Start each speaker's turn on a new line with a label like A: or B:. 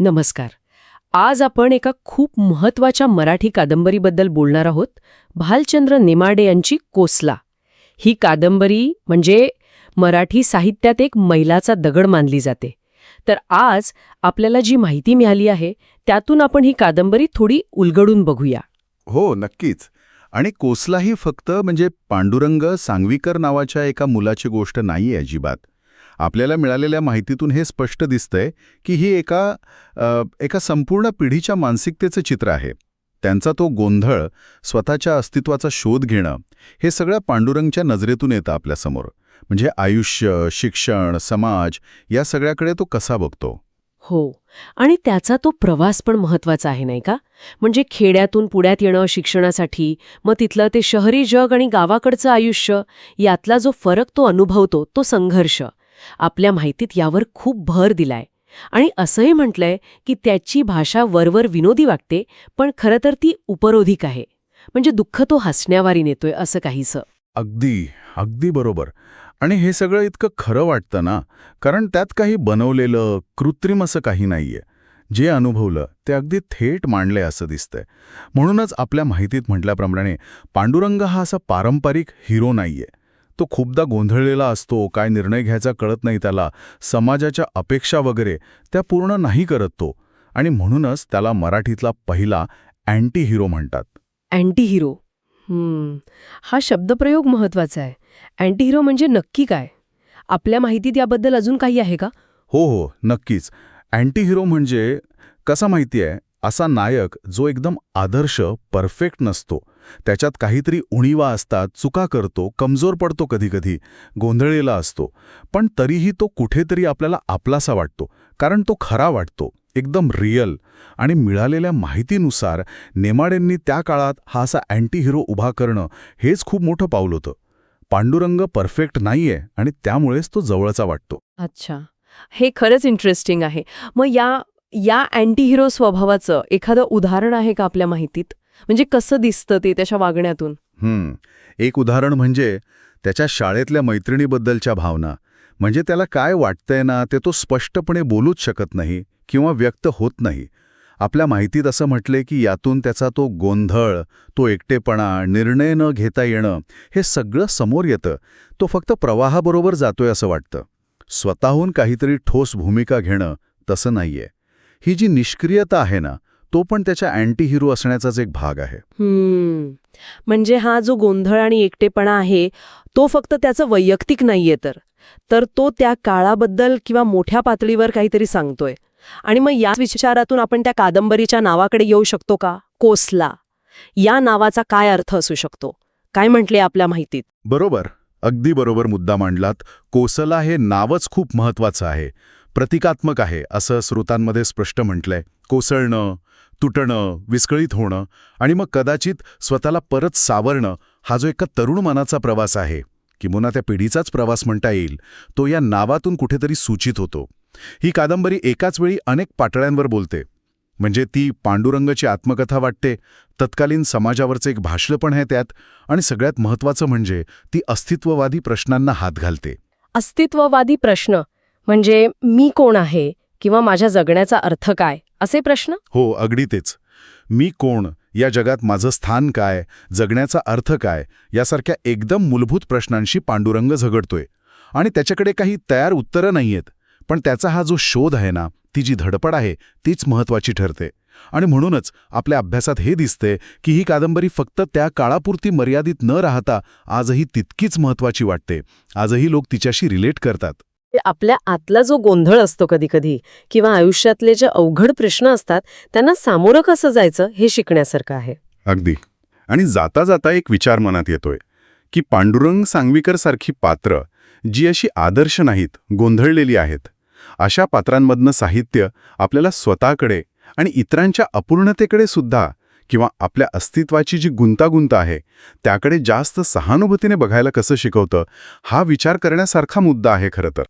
A: नमस्कार. आज आपण एका खूप महत्त्वाच्या मराठी कादंबरीबद्दल बोलणार आहोत भालचंद्र नेमाडे यांची कोसला. ही कादंबरी म्हणजे मराठी साहित्यात एक मैलाचा दगड मानली जाते. तर आज आपल्याला जी माहिती मिळाली आहे त्यातून आपण ही कादंबरी थोडी उलगडून बघूया.
B: हो नक्कीच. आणि कोसलाही फक्त म्हणजे पांडुरंग सांगवीकर नावाच्या एका मुलाची गोष्ट नाही अजिबात. आपल्याला मिळालेल्या माहितीतून हे स्पष्ट दिसतंय की ही एका एका संपूर्ण पिढीच्या मानसिकतेचं चित्र आहे. त्यांचा तो गोंधळ स्वतःच्या अस्तित्वाचा शोध घेणं हे सगळं पांडुरंगच्या नजरेतून येतं आपल्यासमोर. म्हणजे आयुष्य शिक्षण समाज या सगळ्याकडे तो कसा बघतो?
A: हो. आणि त्याचा तो प्रवास पण महत्त्वाचा आहे नाही का? म्हणजे खेड्यातून पुण्यात येणं शिक्षणासाठी मग तिथलं ते शहरी जग आणि गावाकडचं आयुष्य यातला जो फरक तो अनुभवतो तो संघर्ष. आपल्या माहितीत यावर खूप भर दिलाय. आणि असंही म्हटलंय की त्याची भाषा वरवर विनोदी वाटते पण खरं तर ती उपरोधिक आहे. म्हणजे दुःख तो हसण्यावारी नेतोय असं काहीसं.
B: अगदी अगदी बरोबर. आणि हे सगळं इतकं खरं वाटतं ना? कारण त्यात काही बनवलेलं कृत्रिम असं काही नाहीये. जे अनुभवलं ते अगदी थेट मांडले असं दिसतंय. म्हणूनच आपल्या माहितीत म्हटल्याप्रमाणे पांडुरंग हा असा पारंपरिक हिरो नाहीये. तो खूपदा गोंधळलेला असतो काय निर्णय घ्यायचा कळत नाही त्याला समाजाच्या अपेक्षा वगैरे त्या पूर्ण नाही करत तो. आणि म्हणूनच त्याला मराठीतला पहिला अँटी हिरो म्हणतात.
A: अँटी हिरो हा शब्दप्रयोग महत्त्वाचा आहे. अँटी हिरो म्हणजे नक्की काय? आपल्या माहितीत याबद्दल अजून काही आहे का?
B: हो हो नक्कीच. अँटी हिरो म्हणजे कसा माहिती आहे? असा नायक जो एकदम आदर्श परफेक्ट नसतो. त्याच्यात काहीतरी उणीवा असतात चुका करतो कमजोर पडतो कधीकधी गोंधळलेला असतो. पण तरीही तो कुठेतरी आपल्याला आपलासा वाटतो कारण तो खरा वाटतो एकदम रिअल आणि मिळालेल्या माहितीनुसार नेमाडेंनी त्या काळात हा असा अँटी हिरो उभा करणं हेच खूप मोठं पाऊल होतं. पांडुरंग परफेक्ट नाहीये आणि त्यामुळेच तो जवळचा वाटतो.
A: अच्छा. हे खरंच इंटरेस्टिंग आहे. मग या या अँटी हिरो स्वभावाचं एखादं उदाहरण आहे का आपल्या माहितीत? म्हणजे कसं दिसतं ते त्याच्या वागण्यातून?
B: एक उदाहरण म्हणजे त्याच्या शाळेतल्या मैत्रिणीबद्दलच्या भावना. म्हणजे त्याला काय वाटतंय ना ते तो स्पष्टपणे बोलूच शकत नाही किंवा व्यक्त होत नाही. आपल्या माहितीत असं म्हटलंय की यातून त्याचा तो गोंधळ तो एकटेपणा निर्णय न घेता येणं हे सगळं समोर येतं. तो फक्त प्रवाहाबरोबर जातोय असं वाटतं. स्वतःहून काहीतरी ठोस भूमिका घेणं तसं नाहीये. ही जी निष्क्रियता आहे ना तो पण त्याच्या अँटी हिरो असण्याचाच एक भाग आहे.
A: हम्म. म्हणजे हा जो गोंधळ आणि एकटेपणा आहे तो फक्त त्याचं वैयक्तिक नाहीये तर. तर तो त्या काळाबद्दल किंवा मोठ्या पातळीवर काहीतरी सांगतोय. आणि मग या विचारातून आपण त्या कादंबरीच्या नावाकडे येऊ शकतो का? कोसला. या नावाचा काय अर्थ असू शकतो? काय म्हटले आपल्या माहितीत?
B: बरोबर. अगदी बरोबर मुद्दा मांडलात. कोसला हे नावच खूप महत्वाचं आहे. प्रतिकात्मक आहे असं स्रोतांमध्ये स्पष्ट म्हटलंय. कोसळणं तुटणं विस्कळीत होणं आणि मग कदाचित स्वतःला परत सावरणं हा जो एका तरुण मनाचा प्रवास आहे. किंवा त्या पिढीचाच प्रवास म्हणता येईल. तो या नावातून कुठेतरी सूचित होतो. ही कादंबरी एकाच वेळी अनेक पाटळ्यांवर बोलते. म्हणजे ती पांडुरंगची आत्मकथा वाटते तत्कालीन समाजावरचं एक भाषण पण आहे त्यात आणि सगळ्यात महत्त्वाचं म्हणजे ती अस्तित्ववादी प्रश्नांना हात घालते.
A: अस्तित्ववादी प्रश्न. म्हणजे मी कोण आहे किंवा माझ्या जगण्याचा अर्थ काय? असे प्रश्न?
B: हो अगदी तेच. मी कोण? या जगात माझं स्थान काय? जगण्याचा अर्थ काय? यासारख्या एकदम मूलभूत प्रश्नांशी पांडुरंग झगडतोय. आणि त्याच्याकडे काही तयार उत्तरं नाहीयेत. पण त्याचा हा जो शोध आहे ना ती जी धडपड आहे तीच महत्वाची ठरते. आणि म्हणूनच आपल्या अभ्यासात हे दिसते की ही कादंबरी फक्त त्या काळापुरती मर्यादित न राहता आजही तितकीच महत्वाची वाटते. आजही लोक तिच्याशी रिलेट करतात.
A: आपल्या आतला जो गोंधळ असतो कधी कधी किंवा आयुष्यातले जे अवघड प्रश्न असतात त्यांना सामोरं कसं जायचं हे शिकण्यासारखं आहे.
B: अगदी. आणि जाता जाता एक विचार मनात येतोय की पांडुरंग सांगवीकर सारखी पात्र जी अशी आदर्श नाहीत गोंधळलेली आहेत अशा पात्रांमधनं साहित्य आपल्याला स्वतःकडे आणि इतरांच्या अपूर्णतेकडे सुद्धा किंवा आपल्या अस्तित्वाची जी गुंतागुंत आहे त्याकडे जास्त सहानुभूतीने बघायला कसं शिकवतं हा विचार करण्यासारखा मुद्दा आहे खरं तर.